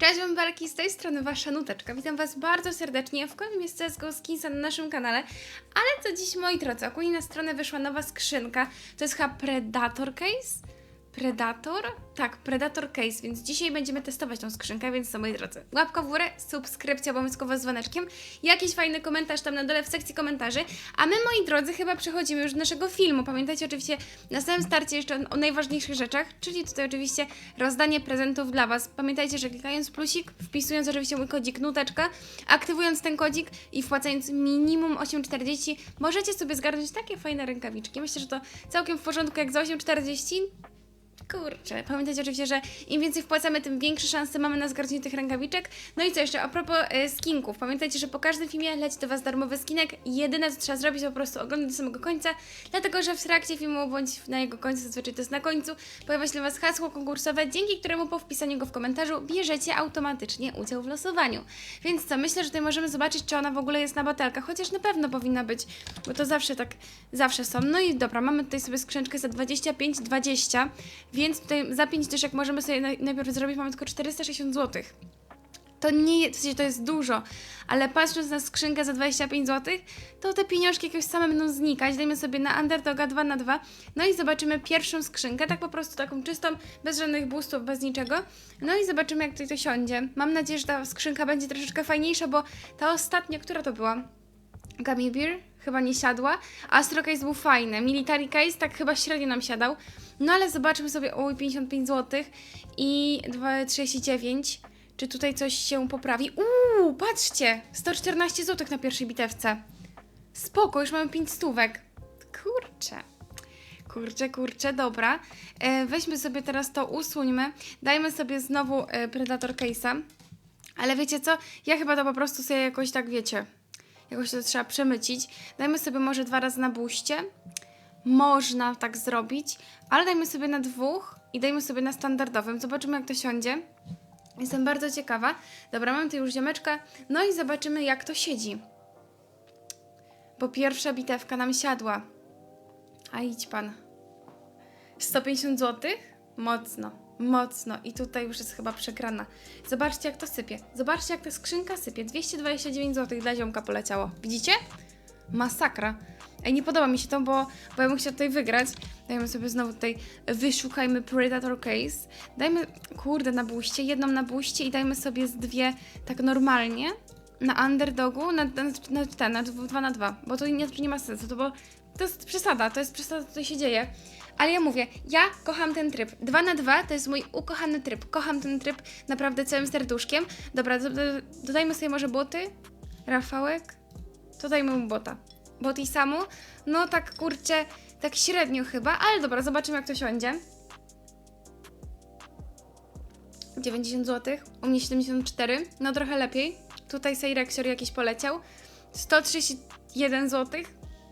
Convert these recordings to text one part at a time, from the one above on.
Cześć Bąbelki, z tej strony Wasza Nuteczka. Witam Was bardzo serdecznie w kolejnym jest CSGO Skinsa na naszym kanale. Ale co dziś, moi drodzy, ogólnie na stronę wyszła nowa skrzynka. To jest chyba Predator Case? Predator? Tak, Predator Case, więc dzisiaj będziemy testować tą skrzynkę, więc co moi drodzy, łapka w górę, subskrypcja obowiązkowo z dzwoneczkiem, jakiś fajny komentarz tam na dole w sekcji komentarzy, a my moi drodzy chyba przechodzimy już do naszego filmu. Pamiętajcie oczywiście na samym starcie jeszcze o, najważniejszych rzeczach, czyli tutaj oczywiście rozdanie prezentów dla Was. Pamiętajcie, że klikając plusik, wpisując oczywiście mój kodzik nuteczka, aktywując ten kodzik i wpłacając minimum 8,40 możecie sobie zgarnąć takie fajne rękawiczki. Myślę, że to całkiem w porządku jak za 8,40 Kurczę, pamiętajcie oczywiście, że im więcej wpłacamy, tym większe szanse mamy na zgarnięcie tych rękawiczek. No i co jeszcze, a propos e, skinków. Pamiętajcie, że po każdym filmie leci do Was darmowy skinek. Jedyne, co trzeba zrobić, to po prostu oglądać do samego końca, dlatego że w trakcie filmu, bądź na jego końcu, zazwyczaj to jest na końcu, pojawia się dla Was hasło konkursowe, dzięki któremu po wpisaniu go w komentarzu bierzecie automatycznie udział w losowaniu. Więc co, myślę, że tutaj możemy zobaczyć, czy ona w ogóle jest na batelkach, chociaż na pewno powinna być, bo to zawsze tak, zawsze są. No i dobra, mamy tutaj sobie skrzyneczkę za 25-20, więc tutaj za 5 dyszek możemy sobie naj- najpierw zrobić, mamy tylko 460 zł. To nie jest, to jest dużo, ale patrząc na skrzynkę za 25 zł, to te pieniążki jakoś same będą znikać. Dajmy sobie na Underdoga 2 na 2 no i zobaczymy pierwszą skrzynkę, tak po prostu taką czystą, bez żadnych boostów, bez niczego. No i zobaczymy jak tutaj to siądzie. Mam nadzieję, że ta skrzynka będzie troszeczkę fajniejsza, bo ta ostatnia, która to była? Gummy Beer chyba nie siadła. Astro Case był fajny. Military Case tak chyba średnio nam siadał. No ale zobaczmy sobie, oj, 55 zł i 2,39. Czy tutaj coś się poprawi? Uuu, patrzcie! 114 zł na pierwszej bitewce. Spoko, już mamy 5 stówek. Kurczę. Kurczę, kurczę, dobra. E, weźmy sobie teraz to, usuńmy. Dajmy sobie znowu e, Predator Case'a. Ale wiecie co? Ja chyba to po prostu sobie jakoś tak, wiecie, jakoś to trzeba przemycić. Dajmy sobie może dwa razy na buście. Można tak zrobić, ale dajmy sobie na dwóch i dajmy sobie na standardowym. Zobaczymy, jak to siądzie. Jestem bardzo ciekawa. Dobra, mam tu już ziomeczka. No i zobaczymy, jak to siedzi. Bo pierwsza bitewka nam siadła. A idź pan. 150 zł? Mocno, mocno. I tutaj już jest chyba przegrana. Zobaczcie, jak to sypie. Zobaczcie, jak ta skrzynka sypie. 229 zł dla ziomka poleciało. Widzicie? Masakra. Ej, nie podoba mi się to, bo, bo ja bym chciała tutaj wygrać. Dajmy sobie znowu tutaj, wyszukajmy Predator Case. Dajmy, kurde, na buście, jedną na buście i dajmy sobie z dwie tak normalnie. Na underdogu, na, na, na, na, na 2 na 2, bo to nie, nie ma sensu, to bo to jest przesada, to jest przesada, co tutaj się dzieje. Ale ja mówię, ja kocham ten tryb. 2 na 2 to jest mój ukochany tryb. Kocham ten tryb naprawdę całym serduszkiem. Dobra, do, do, dodajmy sobie może boty. Rafałek. Dodajmy mu bota. Bot i samu. No tak kurczę, tak średnio chyba, ale dobra, zobaczymy jak to siądzie. 90 zł, u mnie 74, no trochę lepiej. Tutaj Sejrexior jakiś poleciał. 131 zł,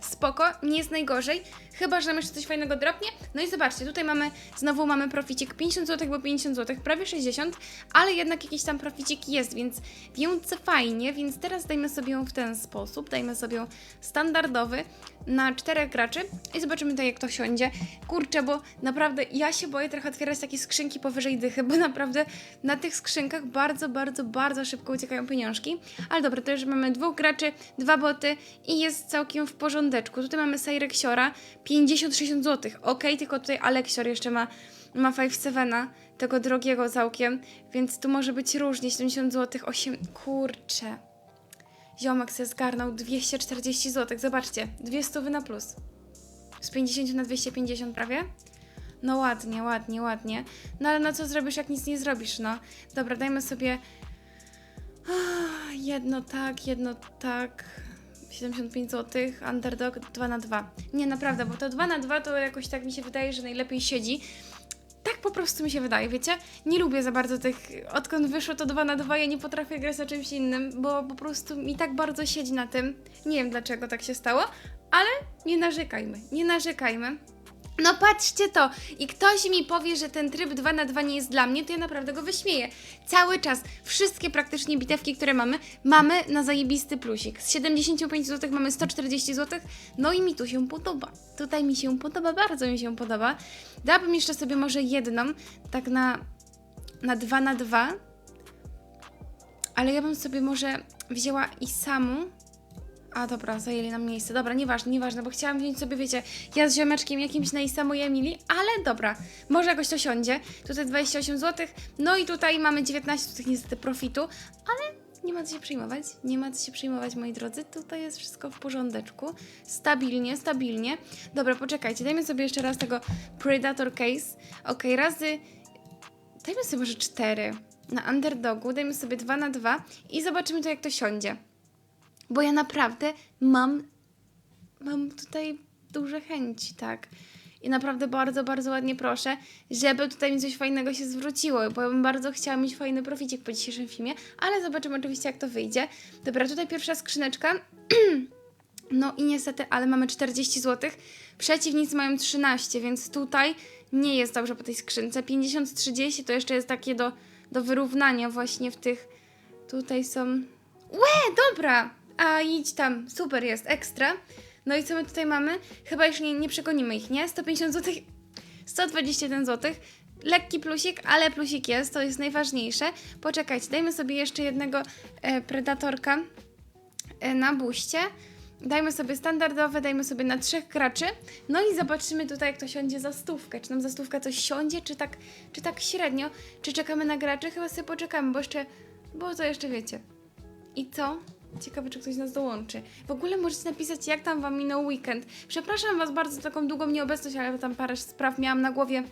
spoko, nie jest najgorzej. Chyba, że nam jeszcze coś fajnego dropnie. No i zobaczcie, tutaj mamy, znowu mamy proficik 50 zł, bo 50 zł, prawie 60, ale jednak jakiś tam proficik jest, więc, więc fajnie, więc teraz dajmy sobie ją w ten sposób, dajmy sobie standardowy na czterech graczy i zobaczymy tutaj jak to siądzie. Kurczę, bo naprawdę ja się boję trochę otwierać takie skrzynki powyżej dychy, bo naprawdę na tych skrzynkach bardzo, bardzo, bardzo szybko uciekają pieniążki. Ale dobra, to już mamy dwóch graczy, dwa boty i jest całkiem w porządeczku. Tutaj mamy Cyrexiora, 50-60 zł. Ok, tylko tutaj Alexior jeszcze ma, ma 5-7, tego drogiego całkiem, więc tu może być różnie, 70 zł, 8... Kurczę. Ziomek se zgarnął 240 zł. Zobaczcie, 200 na plus. Z 50 na 250 prawie? No ładnie, ładnie, ładnie. No ale no co zrobisz, jak nic nie zrobisz, no. Dobra, dajmy sobie... Ah, Jedno tak, jedno tak. 75 zł, underdog 2 na 2. Nie, naprawdę, bo to 2 na 2 to jakoś tak mi się wydaje, że najlepiej siedzi. Tak po prostu mi się wydaje, wiecie? Nie lubię za bardzo tych. Odkąd wyszło to 2 na 2, ja nie potrafię grać na czymś innym, bo po prostu mi tak bardzo siedzi na tym. Nie wiem dlaczego tak się stało, ale nie narzekajmy, nie narzekajmy. No patrzcie to! I ktoś mi powie, że ten tryb 2 na 2 nie jest dla mnie, to ja naprawdę go wyśmieję. Cały czas, wszystkie praktycznie bitewki, które mamy, mamy na zajebisty plusik. Z 75 zł mamy 140 zł, no i mi tu się podoba. Tutaj mi się podoba, bardzo mi się podoba. Dałabym jeszcze sobie może jedną, tak na, na 2 na 2. Ale ja bym sobie może wzięła i samu. A dobra, zajęli nam miejsce. Dobra, nieważne, nieważne, bo chciałam wziąć sobie, wiecie, ja z ziomeczkiem jakimś na Isamu i ale dobra, może jakoś to siądzie. Tutaj 28 zł, no i tutaj mamy 19 zł niestety profitu, ale nie ma co się przejmować, nie ma co się przejmować, moi drodzy. Tutaj jest wszystko w porządeczku. Stabilnie, stabilnie. Dobra, poczekajcie, dajmy sobie jeszcze raz tego Predator Case. Ok, razy... Dajmy sobie może 4 na underdogu, dajmy sobie 2 na 2 i zobaczymy to, jak to siądzie. Bo ja naprawdę mam, mam tutaj duże chęci, tak. I naprawdę bardzo, bardzo ładnie proszę, żeby tutaj mi coś fajnego się zwróciło, bo ja bym bardzo chciała mieć fajny proficik po dzisiejszym filmie, ale zobaczymy oczywiście jak to wyjdzie. Dobra, tutaj pierwsza skrzyneczka. No i niestety, ale mamy 40 zł. Przeciwnicy mają 13, więc tutaj nie jest dobrze po tej skrzynce. 50-30 to jeszcze jest takie do, do wyrównania właśnie w tych... Tutaj są... Łe, dobra! A idź tam, super jest, ekstra. No i co my tutaj mamy? Chyba już nie, nie przegonimy ich, nie? 150 zł, 121 zł. Lekki plusik, ale plusik jest, to jest najważniejsze. Poczekajcie, dajmy sobie jeszcze jednego e, predatorka e, na buście. Dajmy sobie standardowe, dajmy sobie na trzech graczy. No i zobaczymy tutaj, jak to siądzie za stówkę. Czy nam za stówkę coś siądzie, czy tak, czy tak średnio? Czy czekamy na graczy? Chyba sobie poczekamy, bo jeszcze, bo to jeszcze wiecie. I co? Ciekawe, czy ktoś nas dołączy. W ogóle możecie napisać, jak tam wam minął weekend. Przepraszam was bardzo za taką długą nieobecność, ale tam parę spraw miałam na głowie,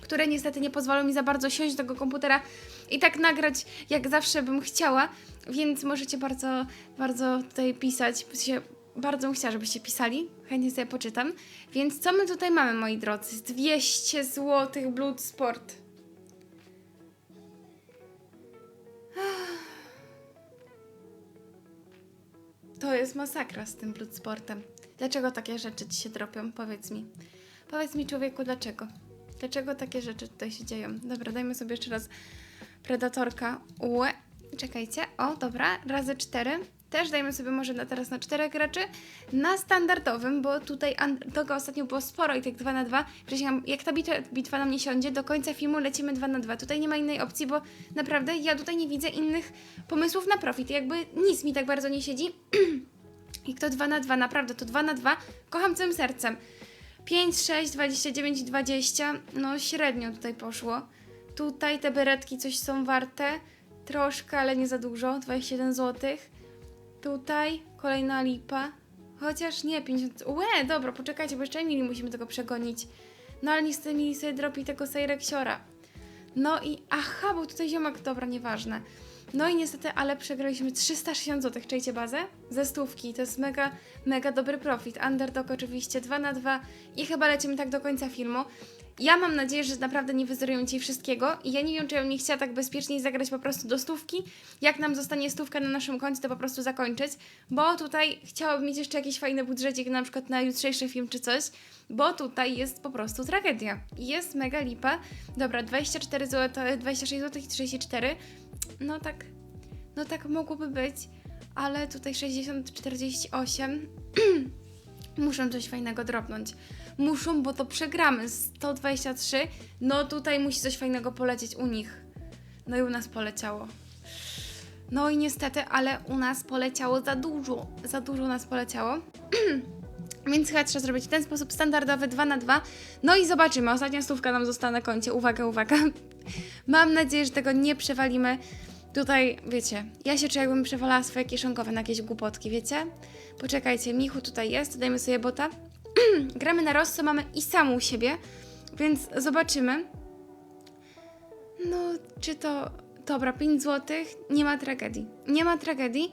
które niestety nie pozwolą mi za bardzo siąść do tego komputera i tak nagrać, jak zawsze bym chciała. Więc możecie bardzo, bardzo tutaj pisać. Bardzo bym chciała, żebyście pisali. Chętnie sobie poczytam. Więc co my tutaj mamy, moi drodzy? 200 zł Blood Sport. To jest masakra z tym Bloodsportem. Dlaczego takie rzeczy ci się dropią? Powiedz mi. Powiedz mi, człowieku, dlaczego? Dlaczego takie rzeczy tutaj się dzieją? Dobra, dajmy sobie jeszcze raz Predatorka. Ue. Czekajcie. O, dobra. Razy cztery. Też dajmy sobie może na, teraz na czterech graczy. Na standardowym, bo tutaj an- tego ostatnio było sporo i tak 2 na 2. Przysięgam, jak ta bitwa, bitwa nam nie siądzie, do końca filmu lecimy 2 na 2. Tutaj nie ma innej opcji, bo naprawdę ja tutaj nie widzę innych pomysłów na profit. Jakby nic mi tak bardzo nie siedzi. I to 2 na 2, naprawdę to 2 na 2. Kocham całym sercem. 5, 6, 29 i 20. No średnio tutaj poszło. Tutaj te beretki coś są warte. Troszkę, ale nie za dużo. 21 zł. Tutaj kolejna lipa. Chociaż nie, 50. Łe, dobra, poczekajcie, bo jeszcze Emily musimy tego przegonić. No ale niestety Emily sobie dropi tego Sejreksiora. No i aha, bo tutaj ziomek, dobra, nieważne. No i niestety, ale przegraliśmy 360 zł, czejcie bazę? Ze stówki, to jest mega, mega dobry profit. Underdog oczywiście 2 na 2 i chyba lecimy tak do końca filmu. Ja mam nadzieję, że naprawdę nie wyzerują ci wszystkiego i ja nie wiem, czy ja bym nie chciała tak bezpiecznie zagrać po prostu do stówki. Jak nam zostanie stówka na naszym koncie, to po prostu zakończyć, bo tutaj chciałabym mieć jeszcze jakiś fajny budżecik, na przykład na jutrzejszy film czy coś, bo tutaj jest po prostu tragedia. Jest mega lipa. Dobra, 24 zł, 26 zł i 34. No tak, no tak mogłoby być, ale tutaj 60, 48. Muszą coś fajnego dropnąć. Muszą, bo to przegramy. 123. No tutaj musi coś fajnego polecieć u nich. No i u nas poleciało. No i niestety, ale u nas poleciało za dużo. Za dużo nas poleciało. Więc chyba trzeba zrobić w ten sposób standardowy 2 na 2 No i zobaczymy. Ostatnia stówka nam została na koncie. Uwaga, uwaga. Mam nadzieję, że tego nie przewalimy. Tutaj, wiecie, ja się czuję jakbym przewalała swoje kieszonkowe na jakieś głupotki, wiecie? Poczekajcie, Michu tutaj jest, dajmy sobie bota. Gramy na Rosso, mamy i samą siebie, więc zobaczymy. No, czy to... Dobra, 5 zł, nie ma tragedii. Nie ma tragedii.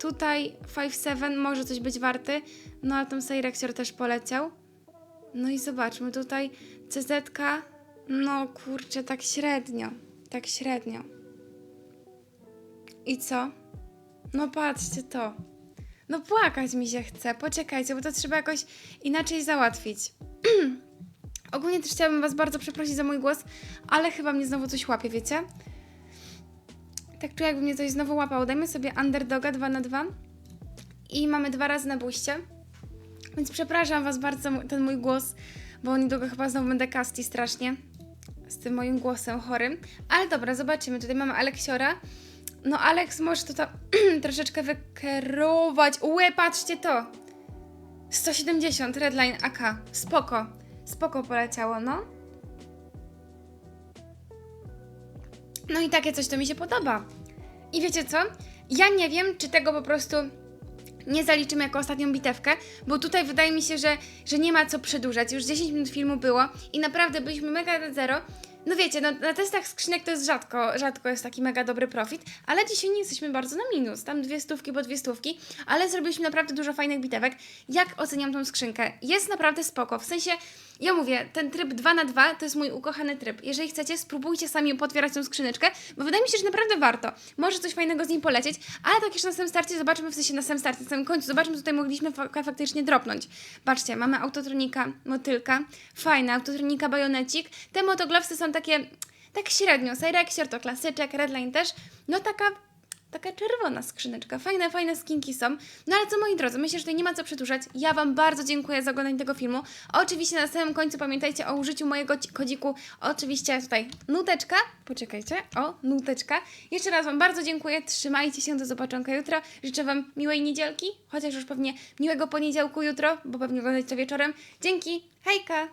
Tutaj 5-7 może coś być warty, no a tam Sejreksior też poleciał. No i zobaczmy, tutaj CZ, no kurczę, tak średnio, tak średnio. I co? No patrzcie to. No płakać mi się chce. Poczekajcie, bo to trzeba jakoś inaczej załatwić. Ogólnie też chciałabym Was bardzo przeprosić za mój głos, ale chyba mnie znowu coś łapie, wiecie? Tak czuję, jakby mnie coś znowu łapało. Dajmy sobie underdoga 2 na 2 i mamy dwa razy na buście. Więc przepraszam Was bardzo ten mój głos, bo niedługo chyba znowu będę casti strasznie z tym moim głosem chorym. Ale dobra, zobaczymy. Tutaj mamy Aleksiora. No Alex, możesz to tam troszeczkę wykierować. Łe, patrzcie to. 170, Redline AK. Spoko. Spoko poleciało, no. No i takie coś to mi się podoba. I wiecie co? Ja nie wiem, czy tego po prostu nie zaliczymy jako ostatnią bitewkę, bo tutaj wydaje mi się, że, że nie ma co przedłużać. Już 10 minut filmu było i naprawdę byliśmy mega na zero. No wiecie, no, na testach skrzynek to jest rzadko, rzadko jest taki mega dobry profit, ale dzisiaj nie jesteśmy bardzo na minus. Tam dwie stówki po dwie stówki, ale zrobiliśmy naprawdę dużo fajnych bitewek. Jak oceniam tą skrzynkę? Jest naprawdę spoko, w sensie, ja mówię, ten tryb 2 na 2 to jest mój ukochany tryb. Jeżeli chcecie, spróbujcie sami potwierać tą skrzyneczkę, bo wydaje mi się, że naprawdę warto. Może coś fajnego z niej polecieć, ale tak jeszcze na samym starcie zobaczymy, w sensie na samym starcie, na samym końcu, zobaczmy, co tutaj mogliśmy fa- faktycznie dropnąć. Patrzcie, mamy autotronika, motylka, fajna, autotronika bajonecik. Te motoglovsy są takie, tak średnio, Cyrexior to klasyczek, Redline też, no taka Taka czerwona skrzyneczka. Fajne, fajne skinki są. No ale co moi drodzy, myślę, że tutaj nie ma co przedłużać. Ja Wam bardzo dziękuję za oglądanie tego filmu. Oczywiście na samym końcu pamiętajcie o użyciu mojego kodziku. Oczywiście tutaj nuteczka. Poczekajcie. O, nuteczka. Jeszcze raz Wam bardzo dziękuję. Trzymajcie się. Do zobaczonka jutro. Życzę Wam miłej niedzielki. Chociaż już pewnie miłego poniedziałku jutro, bo pewnie oglądacie to wieczorem. Dzięki. Hejka!